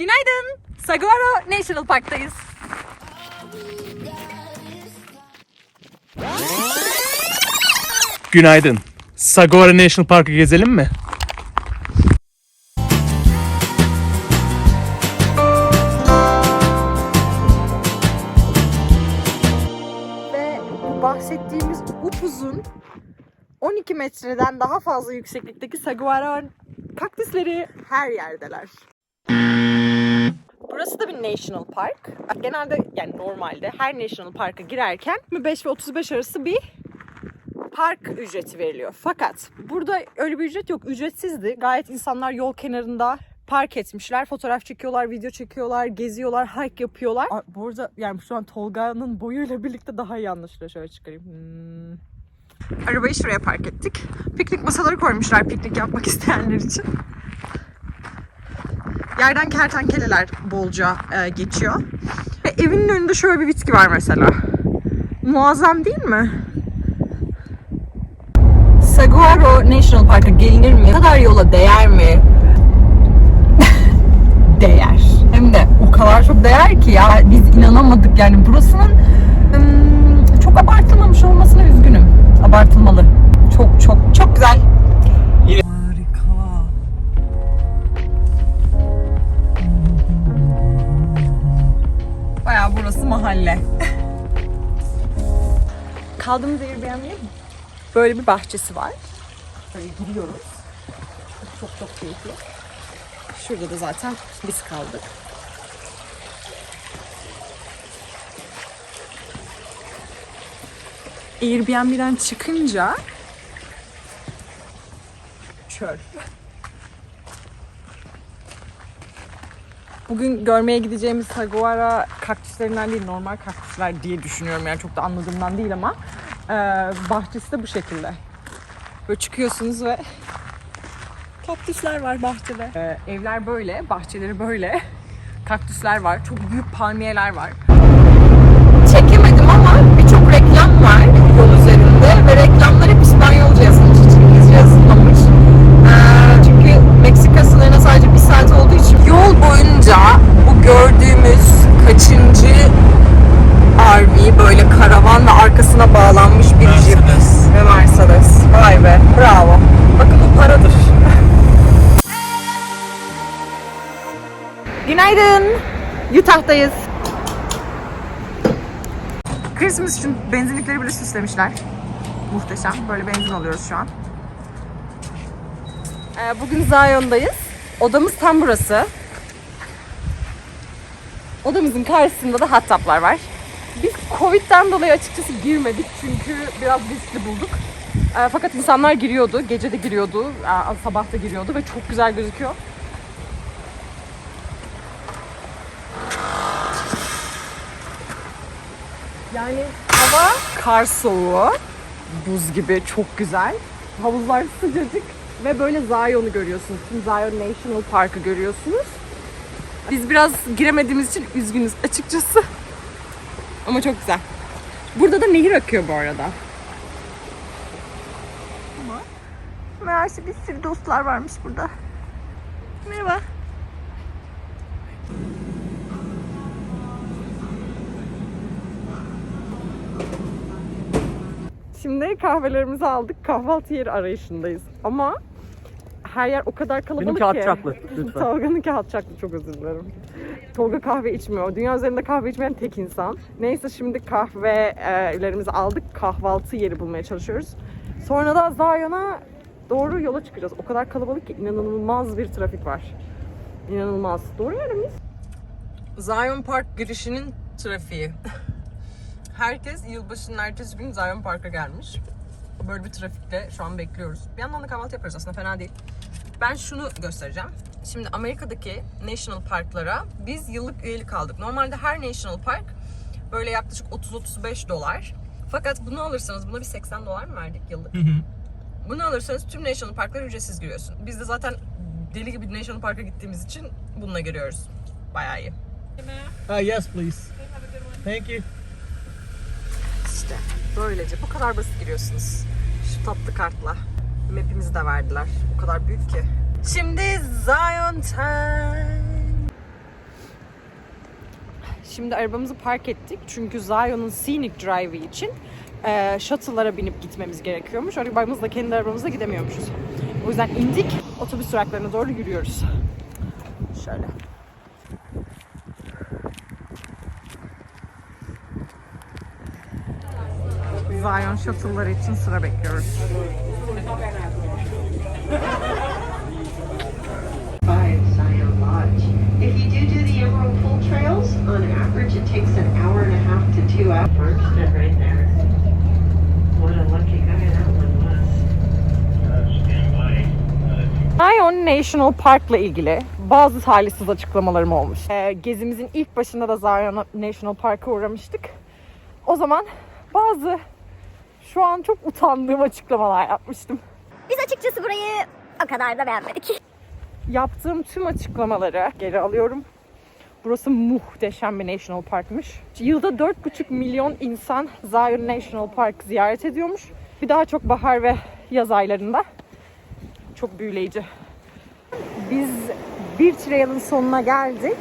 Günaydın. Saguaro National Park'tayız. Günaydın. Saguaro National Park'ı gezelim mi? Ve bu bahsettiğimiz upuzun 12 metreden daha fazla yükseklikteki saguaro kaktüsleri her yerdeler. Burası da bir national park. Genelde yani normalde her national parka girerken 25 ve 35 arası bir park ücreti veriliyor. Fakat burada öyle bir ücret yok. Ücretsizdi. Gayet insanlar yol kenarında park etmişler. Fotoğraf çekiyorlar, video çekiyorlar, geziyorlar, hike yapıyorlar. Aa, Bu arada yani şu an Tolga'nın boyuyla birlikte daha iyi anlaşılıyor. Şöyle çıkarayım. Hmm. Arabayı şuraya park ettik. Piknik masaları koymuşlar piknik yapmak isteyenler için. Yerden kertenkeleler bolca e, geçiyor. Ve evinin önünde şöyle bir bitki var mesela. Muazzam değil mi? Saguaro National Park'a gelinir mi? Ne kadar yola değer mi? Mahalle. Kaldığımız Airbnb mi? Böyle bir bahçesi var. Böyle giriyoruz. Çok çok keyifli. Şurada da zaten biz kaldık. Airbnb'den çıkınca çöl. Bugün görmeye gideceğimiz saguara kaktüslerinden değil, normal kaktüsler diye düşünüyorum. Yani çok da anladığımdan değil ama eee, bahçesi de bu şekilde. Böyle çıkıyorsunuz ve kaktüsler var bahçede. Ee, evler böyle, bahçeleri böyle. Kaktüsler var, çok büyük palmiyeler var. Günaydın. Utah'tayız. Christmas için benzinlikleri bile süslemişler. Muhteşem. Böyle benzin alıyoruz şu an. Ee, bugün Zion'dayız. Odamız tam burası. Odamızın karşısında da hot tub'lar var. Biz Covid'den dolayı açıkçası girmedik çünkü biraz riskli bulduk. Ee, fakat insanlar giriyordu. Gece de giriyordu. aa, Sabah da giriyordu ve çok güzel gözüküyor. Yani hava kar soğuğu, buz gibi çok güzel. Havuzlar sıcacık ve böyle Zion'u görüyorsunuz. Tüm Zion National Park'ı görüyorsunuz. Biz biraz giremediğimiz için üzgünüz açıkçası. Ama çok güzel. Burada da nehir akıyor bu arada. Meğerse bir sürü dostlar varmış burada. Merhaba. Şimdi kahvelerimizi aldık. Kahvaltı yeri arayışındayız. Ama her yer o kadar kalabalık Benimki ki. alçaklı, lütfen. Tolga'nınki alçaklı çok özür dilerim. Tolga kahve içmiyor. Dünya üzerinde kahve içmeyen tek insan. Neyse şimdi kahvelerimizi aldık. Kahvaltı yeri bulmaya çalışıyoruz. Sonra da Zion'a doğru yola çıkacağız. O kadar kalabalık ki inanılmaz bir trafik var. İnanılmaz. Doğru yerde miyiz? Zion Park girişinin trafiği. Herkes yılbaşının ertesi gün Zion Park'a gelmiş. Böyle bir trafikte şu an bekliyoruz. Bir yandan da kahvaltı yapıyoruz aslında fena değil. Ben şunu göstereceğim. Şimdi Amerika'daki national parklara biz yıllık üyelik aldık. Normalde her national park böyle yaklaşık 30-35 dolar. Fakat bunu alırsanız buna bir 80 dolar mı verdik yıllık? Bunu alırsanız tüm national parklara ücretsiz giriyorsun. Biz de zaten deli gibi national park'a gittiğimiz için bununla giriyoruz. Bayağı iyi. Uh, yes please. Thank you. İşte böylece bu kadar basit giriyorsunuz. Şu tatlı kartla. Map'imizi de verdiler. O kadar büyük ki. Şimdi Zion Time. Şimdi arabamızı park ettik. Çünkü Zion'un Scenic Drive'ı için e, shuttle'lara binip gitmemiz gerekiyormuş. Arabamızla kendi arabamızla gidemiyormuşuz. O yüzden indik. Otobüs duraklarına doğru yürüyoruz. Şöyle. Zion shuttle'ları için sıra bekliyoruz. If you do do the Emerald Pool Trails, on average it takes an hour and a half to two hours. Farmstead right there. What a lucky guy that one was. Zion National Park'la ilgili bazı talihsiz açıklamalarım olmuş. Ee, gezimizin ilk başında da Zion National Park'a uğramıştık. O zaman bazı şu an çok utandığım açıklamalar yapmıştım. Biz açıkçası burayı o kadar da beğenmedik. Yaptığım tüm açıklamaları geri alıyorum. Burası muhteşem bir national parkmış. Yılda 4,5 milyon insan Zion National Park ziyaret ediyormuş. Bir daha çok bahar ve yaz aylarında. Çok büyüleyici. Biz bir trail'ın sonuna geldik.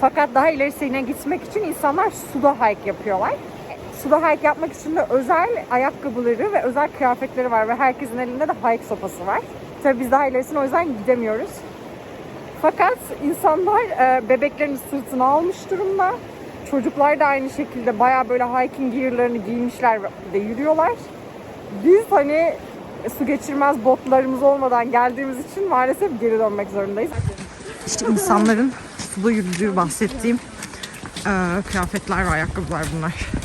Fakat daha ilerisine gitmek için insanlar suda hike yapıyorlar. Suda hike yapmak için de özel ayakkabıları ve özel kıyafetleri var ve herkesin elinde de hike sopası var. Tabii biz daha ilerisine o yüzden gidemiyoruz. Fakat insanlar e, bebeklerini sırtına almış durumda. Çocuklar da aynı şekilde bayağı böyle hiking gear'larını giymişler ve yürüyorlar. Biz hani su geçirmez botlarımız olmadan geldiğimiz için maalesef geri dönmek zorundayız. İşte insanların suda yürüdüğü bahsettiğim e, kıyafetler ve ayakkabılar bunlar.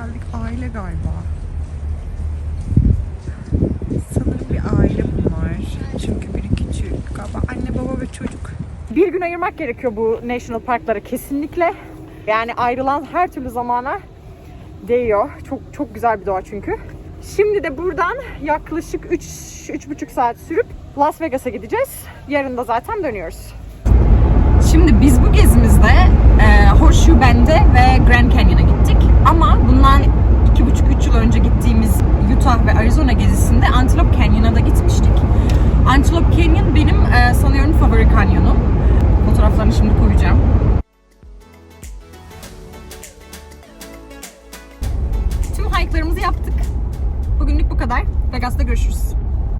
Geldik. Aile galiba. Sanırım bir aile bunlar. Çünkü biri küçük. Galiba anne baba ve çocuk. Bir gün ayırmak gerekiyor bu national parklara kesinlikle. Yani ayrılan her türlü zamana değiyor. Çok çok güzel bir doğa çünkü. Şimdi de buradan yaklaşık 3 3,5 saat sürüp Las Vegas'a gideceğiz. Yarın da zaten dönüyoruz. Şimdi biz bu gezimizde e, Horseshoe Bend'e ve Grand Canyon'a gittik. Ama bundan 2,5-3 yıl önce gittiğimiz Utah ve Arizona gezisinde Antelope Canyon'a da gitmiştik. Antelope Canyon benim e, sanıyorum favori kanyonum. Fotoğraflarını şimdi koyacağım. Tüm hike'larımızı yaptık. Bugünlük bu kadar. Vegas'ta görüşürüz.